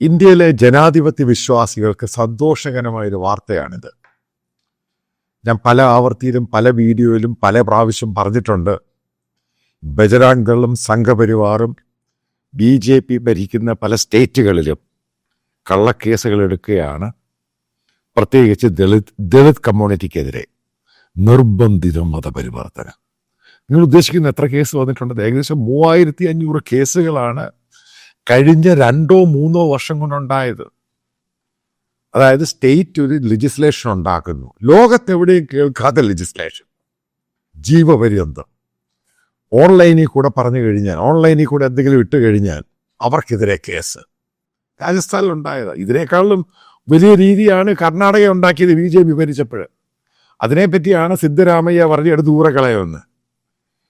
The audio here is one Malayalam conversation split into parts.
ഇന്ത്യയിലെ ജനാധിപത്യ വിശ്വാസികൾക്ക് സന്തോഷകരമായൊരു വാർത്തയാണിത്. ഞാൻ പല ആവർത്തിയിലും പല വീഡിയോയിലും പല പ്രാവശ്യം പറഞ്ഞിട്ടുണ്ട്. ബജറാങ്കളും സംഘപരിവാറും ബി ജെ പി ഭരിക്കുന്ന പല സ്റ്റേറ്റുകളിലും കള്ളക്കേസുകൾ എടുക്കുകയാണ്. പ്രത്യേകിച്ച് ദളിത് ദളിത് കമ്മ്യൂണിറ്റിക്കെതിരെ നിർബന്ധിത മതപരിവർത്തനം. നിങ്ങൾ ഉദ്ദേശിക്കുന്ന എത്ര കേസ് വന്നിട്ടുണ്ട്? ഏകദേശം മൂവായിരത്തി അഞ്ഞൂറ് കേസുകളാണ് കഴിഞ്ഞ രണ്ടോ മൂന്നോ വർഷം കൊണ്ടുണ്ടായത്. അതായത് സ്റ്റേറ്റ് ഒരു ലെജിസ്ലേഷൻ ഉണ്ടാക്കുന്നു. ലോകത്തെവിടെയും കേൾക്കാത്ത ലെജിസ്ലേഷൻ ജീവപര്യന്തം. ഓൺലൈനിൽ കൂടെ പറഞ്ഞു കഴിഞ്ഞാൽ ഓൺലൈനിൽ കൂടെ എന്തെങ്കിലും ഇട്ട് കഴിഞ്ഞാൽ അവർക്കെതിരെ കേസ്. രാജസ്ഥാനിൽ ഉണ്ടായത്. ഇതിനേക്കാളും വലിയ രീതിയാണ് കർണാടക ഉണ്ടാക്കിയത് ബി ജെ പി ഭരിച്ചപ്പോൾ. അതിനെപ്പറ്റിയാണ് സിദ്ധരാമയ്യ പറഞ്ഞെടുത്ത് ദൂരെ കളയുമെന്ന്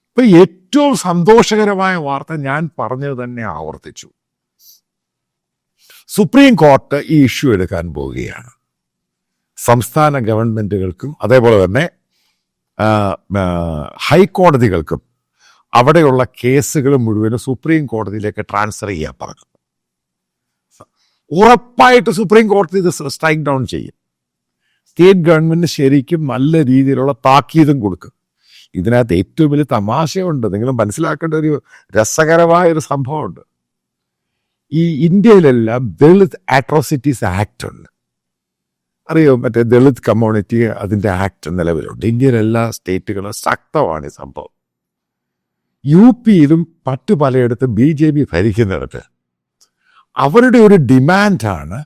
ഇപ്പം ഏറ്റവും സന്തോഷകരമായ വാർത്ത ഞാൻ പറഞ്ഞത് തന്നെ ആവർത്തിച്ചു. സുപ്രീം കോർട്ട് ഈ ഇഷ്യൂ എടുക്കാൻ പോവുകയാണ്. സംസ്ഥാന ഗവൺമെന്റുകൾക്കും അതേപോലെ തന്നെ ഹൈക്കോടതികൾക്കും അവിടെയുള്ള കേസുകൾ മുഴുവനും സുപ്രീം കോടതിയിലേക്ക് ട്രാൻസ്ഫർ ചെയ്യാൻ പറഞ്ഞു. ഉറപ്പായിട്ട് സുപ്രീം കോടതി ഇത് സ്ട്രൈക്ക് ഡൗൺ ചെയ്യും. സ്റ്റേറ്റ് ഗവൺമെന്റ് ശരിക്കും നല്ല രീതിയിലുള്ള താക്കീതും കൊടുക്കും. ഇതിനകത്ത് ഏറ്റവും വലിയ തമാശയുണ്ട്. നിങ്ങൾ മനസ്സിലാക്കേണ്ട ഒരു രസകരമായ ഒരു സംഭവമുണ്ട്. ഈ ഇന്ത്യയിലെല്ലാം ദളിത് അട്രോസിറ്റീസ് ആക്ട് ഉണ്ട്. അറിയോ? മറ്റേ ദളിത് കമ്മ്യൂണിറ്റി അതിന്റെ ആക്ട് നിലവിലുണ്ട്. ഇന്ത്യയിലെ എല്ലാ സ്റ്റേറ്റുകളും ശക്തമാണ് ഈ സംഭവം. യു പിയിലും മറ്റു പലയിടത്തും ബി ജെ പി ഭരിക്കുന്നിടത്ത് അവരുടെ ഒരു ഡിമാൻഡാണ്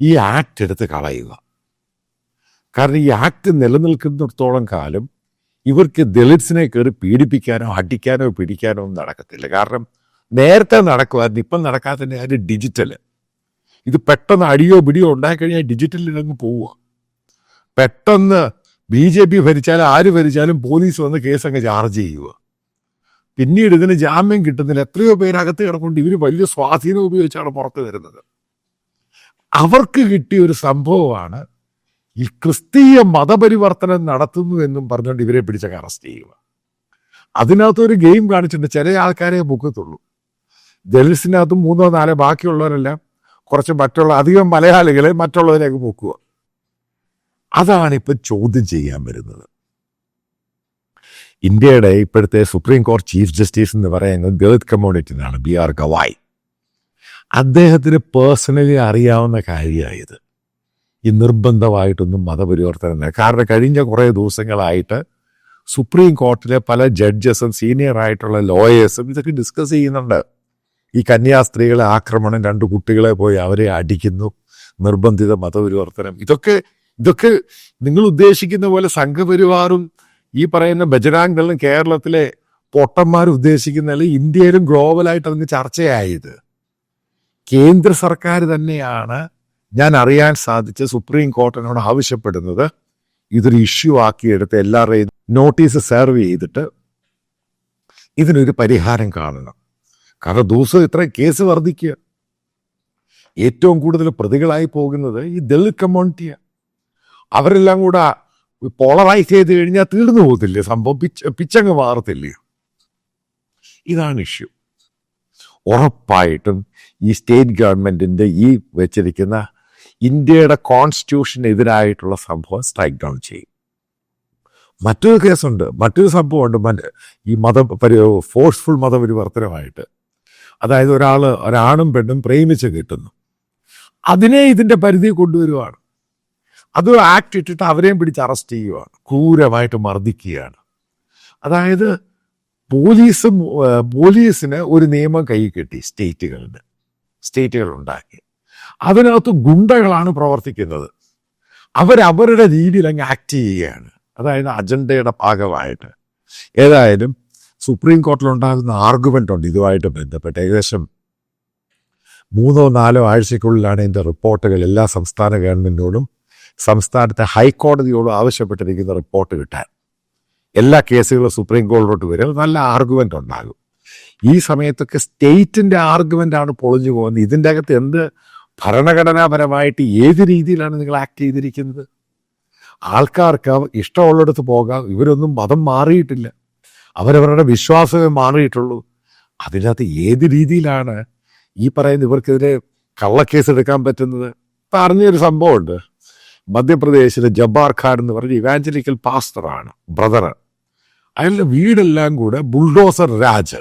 ഈ ആക്ട് എടുത്ത് കളയുക. കാരണം ഈ ആക്ട് നിലനിൽക്കുന്നിടത്തോളം കാലം ഇവർക്ക് ദളിത്സിനെ കയറി പീഡിപ്പിക്കാനോ അടിക്കാനോ പിടിക്കാനോ ഒന്നും നടക്കത്തില്ല. കാരണം നേരത്തെ നടക്കുമായിരുന്നു ഇപ്പം നടക്കാത്തതിന്റെ കാര്യം ഡിജിറ്റൽ ഇത് പെട്ടെന്ന് അടിയോ പിടിയോ ഉണ്ടായിക്കഴിഞ്ഞാൽ ഡിജിറ്റലിൽ അങ്ങ് പോവുക. പെട്ടെന്ന് ബി ജെ പി ഭരിച്ചാലും ആര് ഭരിച്ചാലും പോലീസ് വന്ന് കേസങ്ങ് ചാർജ് ചെയ്യുക. പിന്നീട് ഇതിന് ജാമ്യം കിട്ടുന്നില്ല എത്രയോ പേരകത്ത് കിടക്കൊണ്ട് ഇവർ വലിയ സ്വാധീനം ഉപയോഗിച്ചാണ് പുറത്ത് വരുന്നത്. അവർക്ക് കിട്ടിയ ഒരു സംഭവമാണ് ഈ ക്രിസ്തീയ മതപരിവർത്തനം നടത്തുന്നു എന്നും പറഞ്ഞുകൊണ്ട് ഇവരെ പിടിച്ചൊക്കെ അറസ്റ്റ് ചെയ്യുക. അതിനകത്തൊരു ഗെയിം കാണിച്ചിട്ടുണ്ട്. ചില ആൾക്കാരെ പൊക്കത്തുള്ളൂ ദളിത്സിനകത്ത് മൂന്നോ നാലോ ബാക്കിയുള്ളവരെല്ലാം കുറച്ച് മറ്റുള്ള അധികം മലയാളികളെ മറ്റുള്ളവരെയൊക്കെ പോക്കുക. അതാണ് ഇപ്പം ചോദ്യം ചെയ്യാൻ വരുന്നത്. ഇന്ത്യയുടെ ഇപ്പോഴത്തെ സുപ്രീം കോടതി ചീഫ് ജസ്റ്റിസ് എന്ന് പറയുന്നത് ദളിത് കമ്മ്യൂണിറ്റിനാണ് ബി ആർ ഗവായ്. അദ്ദേഹത്തിന് പേഴ്സണലി അറിയാവുന്ന കാര്യമായത്. ഈ നിർബന്ധമായിട്ടൊന്നും മതപരിവർത്തനം. കാരണം കഴിഞ്ഞ കുറേ ദിവസങ്ങളായിട്ട് സുപ്രീം കോർട്ടിലെ പല ജഡ്ജസും സീനിയർ ആയിട്ടുള്ള ലോയേഴ്സും ഇതൊക്കെ ഡിസ്കസ് ചെയ്യുന്നുണ്ട്. ഈ കന്യാസ്ത്രീകളെ ആക്രമണം രണ്ട് കുട്ടികളെ പോയി അവരെ അടിക്കുന്നു. നിർബന്ധിത മതപരിവർത്തനം. ഇതൊക്കെ ഇതൊക്കെ നിങ്ങൾ ഉദ്ദേശിക്കുന്ന പോലെ സംഘപരിവാറും ഈ പറയുന്ന ബജരാങ് കേരളത്തിലെ പൊട്ടന്മാർ ഉദ്ദേശിക്കുന്ന അല്ലെങ്കിൽ ഇന്ത്യയിലും ഗ്ലോബലായിട്ട് അതിന് ചർച്ചയായത്. കേന്ദ്ര സർക്കാർ തന്നെയാണ് ഞാൻ അറിയാൻ സാധിച്ച സുപ്രീം കോടതിനോട് ആവശ്യപ്പെടുന്നത്. ഇതൊരു ഇഷ്യൂ ആക്കിയെടുത്ത് എല്ലാവരുടെയും നോട്ടീസ് സെർവ് ചെയ്തിട്ട് ഇതിനൊരു പരിഹാരം കാണണം. കാരണം ദിവസം ഇത്ര കേസ് വർദ്ധിക്കുക. ഏറ്റവും കൂടുതൽ പ്രതികളായി പോകുന്നത് ഈ ദളിത് കമ്മ്യൂണിറ്റിയാണ് അവരെല്ലാം കൂടെ പോളറൈസ് ചെയ്ത് കഴിഞ്ഞാൽ തീർന്നു പോകത്തില്ലേ? സംഭവം പിച്ച പിച്ചങ്ങ് മാറത്തില്ലേ? ഇതാണ് ഇഷ്യൂ ഉറപ്പായിട്ടും ഈ സ്റ്റേറ്റ് ഗവൺമെന്റിന്റെ ഈ വെച്ചിരിക്കുന്ന ഇന്ത്യയുടെ കോൺസ്റ്റിറ്റ്യൂഷനെതിരായിട്ടുള്ള സംഭവം സ്ട്രൈക്ക് ഡൗൺ ചെയ്യും. മറ്റൊരു കേസുണ്ട്. മറ്റൊരു സംഭവമുണ്ട്. ഈ മത പരി ഫോഴ്സ്ഫുൾ മതപരിവർത്തനമായിട്ട്. അതായത് ഒരാൾ ഒരാണും പെണ്ണും പ്രേമിച്ച് കിട്ടുന്നു. അതിനെ ഇതിന്റെ പരിധി കൊണ്ടുവരുവാണ്. അത് ആക്ട് ഇട്ടിട്ട് അവരെയും പിടിച്ച് അറസ്റ്റ് ചെയ്യുവാണ്. ക്രൂരമായിട്ട് മർദ്ദിക്കുകയാണ്. അതായത് പോലീസും പോലീസിന് ഒരു നിയമം കൈ കിട്ടി സ്റ്റേറ്റുകളുടെ സ്റ്റേറ്റുകൾ ഉണ്ടാക്കി അതിനകത്ത് ഗുണ്ടകളാണ് പ്രവർത്തിക്കുന്നത്. അവരവരുടെ രീതിയിൽ അങ്ങ് ആക്ട് ചെയ്യുകയാണ്. അതായത് അജണ്ടയുടെ ഭാഗമായിട്ട്. ഏതായാലും സുപ്രീം കോർട്ടിലുണ്ടാകുന്ന ആർഗ്യുമെന്റ് ഉണ്ട് ഇതുമായിട്ട് ബന്ധപ്പെട്ട്. ഏകദേശം മൂന്നോ നാലോ ആഴ്ചയ്ക്കുള്ളിലാണ് ഇതിന്റെ റിപ്പോർട്ടുകൾ എല്ലാ സംസ്ഥാന ഗവൺമെന്റിനോടും സംസ്ഥാനത്തെ ഹൈക്കോടതിയോടും ആവശ്യപ്പെട്ടിരിക്കുന്ന റിപ്പോർട്ട് കിട്ടാൻ. എല്ലാ കേസുകളും സുപ്രീം കോടതിയിലോട്ട് വരും. നല്ല ആർഗ്യുമെന്റ് ഉണ്ടാകും. ഈ സമയത്തൊക്കെ സ്റ്റേറ്റിന്റെ ആർഗ്യുമെന്റ് ആണ് പൊളിഞ്ഞു പോകുന്നത്. ഇതിന്റെ അകത്ത് എന്ത് ഭരണഘടനാപരമായിട്ട് ഏത് രീതിയിലാണ് നിങ്ങൾ ആക്ട് ചെയ്തിരിക്കുന്നത്? ആൾക്കാർക്ക് ഇഷ്ടമുള്ളിടത്ത് പോകാം. ഇവരൊന്നും മതം മാറിയിട്ടില്ല. അവരവരുടെ വിശ്വാസമേ മാറിയിട്ടുള്ളൂ. അതിനകത്ത് ഏത് രീതിയിലാണ് ഈ പറയുന്ന ഇവർക്കെതിരെ കള്ളക്കേസ് എടുക്കാൻ പറ്റുന്നത്? ഇപ്പം അറിഞ്ഞൊരു സംഭവമുണ്ട്. മധ്യപ്രദേശിലെ ജബ്ബാർ ഖാൻ എന്ന് പറഞ്ഞ ഇവാഞ്ചലിക്കൽ പാസ്റ്ററാണ് ബ്രദർ അയാളുടെ വീടെല്ലാം കൂടെ ബുൾഡോസർ രാജ്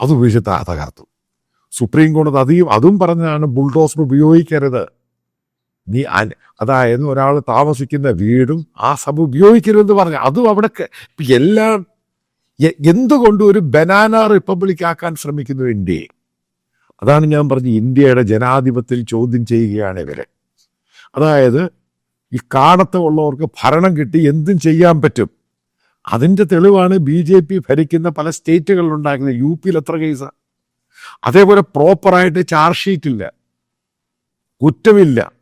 അത് ഉപയോഗിച്ച് തകർത്തു. സുപ്രീം കോടതി അധികം അതും പറഞ്ഞാണ് ബുൾഡോസർ ഉപയോഗിക്കരുത്. നീ അതായത് ഒരാൾ താമസിക്കുന്ന വീടും ആ സഭ ഉപയോഗിക്കരുതെന്ന് പറഞ്ഞു. അതും അവിടെ എല്ലാ എന്തുകൊണ്ട് ഒരു ബനാന റിപ്പബ്ലിക് ആക്കാൻ ശ്രമിക്കുന്നു ഇന്ത്യയെ അതാണ് ഞാൻ പറഞ്ഞ ഇന്ത്യയുടെ ജനാധിപത്യത്തിൽ ചോദ്യം ചെയ്യുകയാണ് ഇവരെ. അതായത് ഈ കാണത്തമുള്ളവർക്ക് ഭരണം കിട്ടി എന്തും ചെയ്യാൻ പറ്റും. അതിന്റെ തെളിവാണ് ബി ജെ പി ഭരിക്കുന്ന പല സ്റ്റേറ്റുകളിൽ ഉണ്ടാക്കുന്നത് യു പിയിൽ എത്ര കേസാണ് അതേപോലെ പ്രോപ്പറായിട്ട് ചാർജ് ഷീറ്റ് ഇല്ല കുറ്റമില്ല.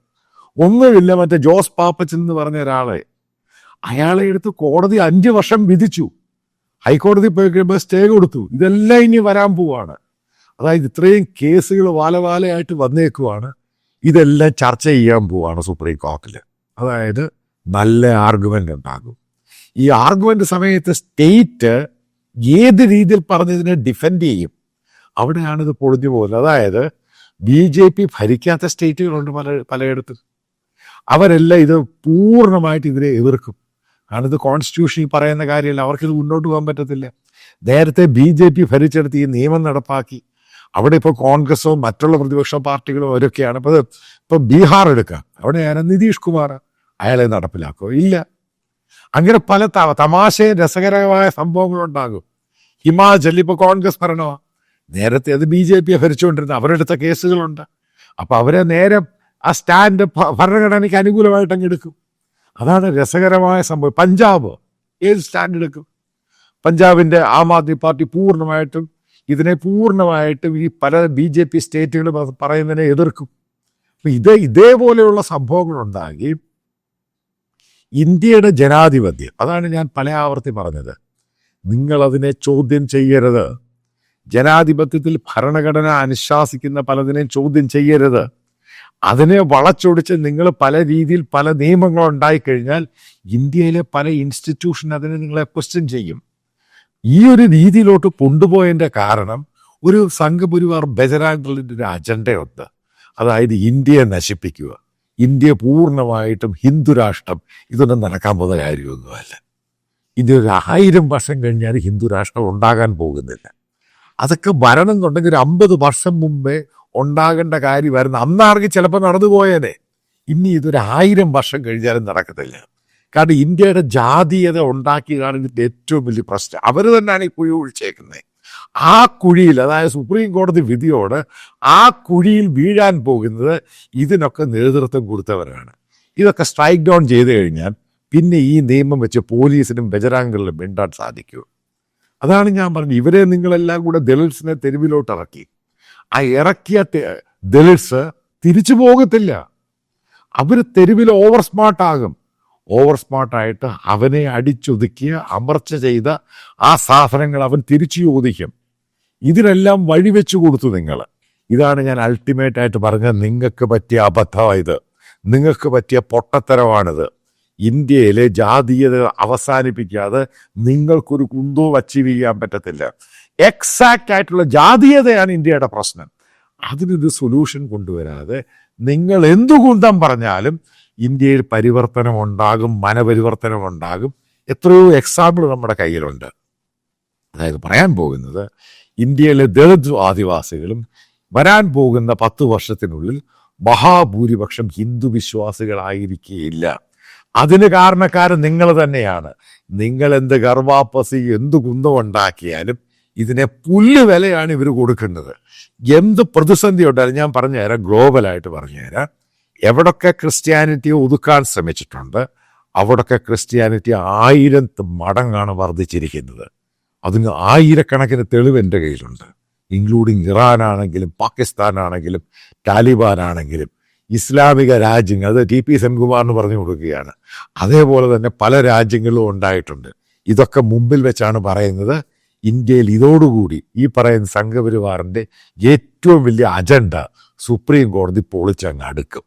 ഒന്നുമില്ല മറ്റേ ജോസ് പാപ്പച്ചൻ എന്ന് പറഞ്ഞ ഒരാളെ. അയാളെ എടുത്ത് കോടതി അഞ്ച് വർഷം വിധിച്ചു. ഹൈക്കോടതി പോയി കഴിയുമ്പോൾ സ്റ്റേ കൊടുത്തു. ഇതെല്ലാം ഇനി വരാൻ പോവാണ്. അതായത് ഇത്രയും കേസുകൾ വാലവാലയായിട്ട് വന്നേക്കുവാണ്. ഇതെല്ലാം ചർച്ച ചെയ്യാൻ പോവാണ് സുപ്രീം കോർട്ടിൽ അതായത് നല്ല ആർഗ്യുമെന്റ് ഉണ്ടാകും. ഈ ആർഗ്യുമെന്റ് സമയത്ത് സ്റ്റേറ്റ് ഏത് രീതിയിൽ പറഞ്ഞതിനെ ഡിഫെൻഡ് ചെയ്യും. അവിടെയാണ് ഇത് പൊളിഞ്ഞു പോകുന്നത്. അതായത് ബി ജെ പി ഭരിക്കാത്ത സ്റ്റേറ്റുകളുണ്ട് പല പലയിടത്തും. അവരെല്ലാം ഇത് പൂർണമായിട്ട് ഇതിനെ എതിർക്കും. ഇത് കോൺസ്റ്റിറ്റ്യൂഷനിൽ പറയുന്ന കാര്യമല്ല. അവർക്കിത് മുന്നോട്ട് പോകാൻ പറ്റത്തില്ല. നേരത്തെ ബി ജെ പി ഭരിച്ചെടുത്ത് ഈ നിയമം നടപ്പാക്കി. അവിടെ ഇപ്പോൾ കോൺഗ്രസോ മറ്റുള്ള പ്രതിപക്ഷ പാർട്ടികളോ അവരൊക്കെയാണ്. ഇപ്പോൾ ഇപ്പം ബീഹാർ എടുക്കുക അവിടെ ഞാൻ നിതീഷ് കുമാർ. അയാളെ നടപ്പിലാക്കുമോ ഇല്ല. അങ്ങനെ പല തമാശ രസകരമായ സംഭവങ്ങളുണ്ടാകും ഹിമാചൽ ഇപ്പോൾ കോൺഗ്രസ് ഭരണമാണ് നേരത്തെ അത് ബി ജെ പിയെ ഭരിച്ചുകൊണ്ടിരുന്ന അവരെടുത്ത കേസുകളുണ്ട്. അപ്പോൾ അവരെ നേരെ ആ സ്റ്റാൻഡ് ഭരണഘടനയ്ക്ക് അനുകൂലമായിട്ട് അങ്ങ് എടുക്കും. അതാണ് രസകരമായ സംഭവം. പഞ്ചാബ് ഏത് സ്റ്റാൻഡ് എടുക്കും പഞ്ചാബിന്റെ ആം ആദ്മി പാർട്ടി പൂർണമായിട്ടും ഇതിനെ പൂർണമായിട്ടും ഈ പല ബി ജെ പി സ്റ്റേറ്റുകൾ പറയുന്നതിനെ എതിർക്കും. ഇത് ഇതേപോലെയുള്ള സംഭവങ്ങൾ ഉണ്ടാകി ഇന്ത്യയുടെ ജനാധിപത്യം. അതാണ് ഞാൻ പല ആവർത്തി പറഞ്ഞത്. നിങ്ങളതിനെ ചോദ്യം ചെയ്യരുത്. ജനാധിപത്യത്തിൽ ഭരണഘടന അനുശാസിക്കുന്ന പലതിനെയും ചോദ്യം ചെയ്യരുത്. അതിനെ വളച്ചൊടിച്ച് നിങ്ങൾ പല രീതിയിൽ പല നിയമങ്ങൾ ഉണ്ടായിക്കഴിഞ്ഞാൽ ഇന്ത്യയിലെ പല ഇൻസ്റ്റിറ്റ്യൂഷൻ അതിനെ നിങ്ങളെ ക്വസ്റ്റ്യൻ ചെയ്യും. ഈ ഒരു രീതിയിലോട്ട് കൊണ്ടുപോയതിന്റെ കാരണം ഒരു സംഘപരിവാർ ബജരാംഗളിന്റെ ഒരു അജണ്ടയുണ്ട്. അതായത് ഇന്ത്യയെ നശിപ്പിക്കുക. ഇന്ത്യ പൂർണമായിട്ടും ഹിന്ദു രാഷ്ട്രം. ഇതൊന്നും നടക്കാൻ പോകുന്ന കാര്യമൊന്നുമല്ല. ഇന്ത്യ ഒരു ആയിരം വർഷം കഴിഞ്ഞാൽ ഹിന്ദു രാഷ്ട്രം ഉണ്ടാകാൻ പോകുന്നില്ല. അതൊക്കെ വരണം എന്നുണ്ടെങ്കിൽ ഒരു അമ്പത് വർഷം മുമ്പേ ഉണ്ടാകേണ്ട കാര്യമായിരുന്നു അന്നാണെങ്കിൽ ചിലപ്പോൾ നടന്നു പോയേനെ. ഇനി ഇതൊരു ആയിരം വർഷം കഴിഞ്ഞാലും നടക്കത്തില്ല. കാരണം ഇന്ത്യയുടെ ജാതീയത ഉണ്ടാക്കിയതാണ് ഇതിന്റെ ഏറ്റവും വലിയ പ്രശ്നം. അവർ തന്നെയാണ് ഈ കുഴി ഒഴിച്ചേക്കുന്നത് ആ കുഴിയിൽ അതായത് സുപ്രീം കോടതി വിധിയോട് ആ കുഴിയിൽ വീഴാൻ പോകുന്നത് ഇതിനൊക്കെ നേതൃത്വം കൊടുത്തവരാണ്. ഇതൊക്കെ സ്ട്രൈക്ക് ഡൗൺ ചെയ്ത് കഴിഞ്ഞാൽ പിന്നെ ഈ നിയമം വെച്ച് പോലീസിനും ബജരാംഗങ്ങളിലും മിണ്ടാൻ സാധിക്കൂ. അതാണ് ഞാൻ പറഞ്ഞത്. ഇവരെ നിങ്ങളെല്ലാം കൂടെ ദളിത്സിനെ തെരുവിലോട്ട് ഇറക്കി ആ ഇറക്കിയ ദളിറ്റ്സ് തിരിച്ചു പോകത്തില്ല. അവർ തെരുവിൽ ഓവർ സ്മാർട്ട് ആകും. ഓവർ സ്മാർട്ടായിട്ട് അവനെ അടിച്ചൊതുക്കിയ അമർച്ച ചെയ്ത ആ സാധനങ്ങൾ അവൻ തിരിച്ചു ചോദിക്കും. ഇതിനെല്ലാം വഴിവെച്ചു കൊടുത്തു നിങ്ങൾ ഇതാണ് ഞാൻ അൾട്ടിമേറ്റ് ആയിട്ട് പറഞ്ഞത്. നിങ്ങൾക്ക് പറ്റിയ അബദ്ധമായത് നിങ്ങൾക്ക് പറ്റിയ പൊട്ടത്തരമാണിത്. ഇന്ത്യയിലെ ജാതീയത അവസാനിപ്പിക്കാതെ നിങ്ങൾക്കൊരു കുന്തവും അച്ചീവ് ചെയ്യാൻ പറ്റത്തില്ല. എക്സാക്റ്റ് ആയിട്ടുള്ള ജാതീയതയാണ് ഇന്ത്യയുടെ പ്രശ്നം. അതിനൊരു സൊല്യൂഷൻ കൊണ്ടുവരാതെ നിങ്ങൾ എന്തു പറഞ്ഞാലും ഇന്ത്യയിൽ പരിവർത്തനം ഉണ്ടാകും മനപരിവർത്തനം ഉണ്ടാകും. എത്രയോ എക്സാമ്പിൾ നമ്മുടെ കയ്യിലുണ്ട്. അതായത് പറയാൻ പോകുന്നത് ഇന്ത്യയിലെ ദളിത് ആദിവാസികളും വരാൻ പോകുന്ന പത്ത് വർഷത്തിനുള്ളിൽ മഹാഭൂരിപക്ഷം ഹിന്ദു വിശ്വാസികളായിരിക്കുകയില്ല അതിന് കാരണക്കാരൻ നിങ്ങൾ തന്നെയാണ്. നിങ്ങൾ എന്ത് ഗർവാപ്പസി എന്ത് കുന്തം ഉണ്ടാക്കിയാലും ഇതിനെ പുല്ല് വിലയാണ് ഇവർ കൊടുക്കുന്നത്. എന്ത് പ്രതിസന്ധി ഉണ്ടായാലും ഞാൻ പറഞ്ഞുതരാം ഗ്ലോബലായിട്ട് പറഞ്ഞുതരാം എവിടൊക്കെ ക്രിസ്ത്യാനിറ്റി ഒതുക്കാൻ ശ്രമിച്ചിട്ടുണ്ട് അവിടൊക്കെ ക്രിസ്ത്യാനിറ്റി ആയിരം മടങ്ങാണ് വർദ്ധിച്ചിരിക്കുന്നത്. അതിന് ആയിരക്കണക്കിന് തെളിവ് എന്റെ കയ്യിലുണ്ട്. ഇൻക്ലൂഡിങ് ആണെങ്കിലും താലിബാൻ ആണെങ്കിലും ഇസ്ലാമിക രാജ്യങ്ങൾ അത് ടി പി സെൻകുമാറിന് പറഞ്ഞു കൊടുക്കുകയാണ്. അതേപോലെ തന്നെ പല രാജ്യങ്ങളും ഉണ്ടായിട്ടുണ്ട്. ഇതൊക്കെ മുമ്പിൽ വെച്ചാണ് പറയുന്നത്. ഇന്ത്യയിൽ ഇതോടുകൂടി ഈ പറയുന്ന സംഘപരിവാറിന്റെ ഏറ്റവും വലിയ അജണ്ട സുപ്രീം കോടതി പൊളിച്ചങ്ങ് അടുക്കും.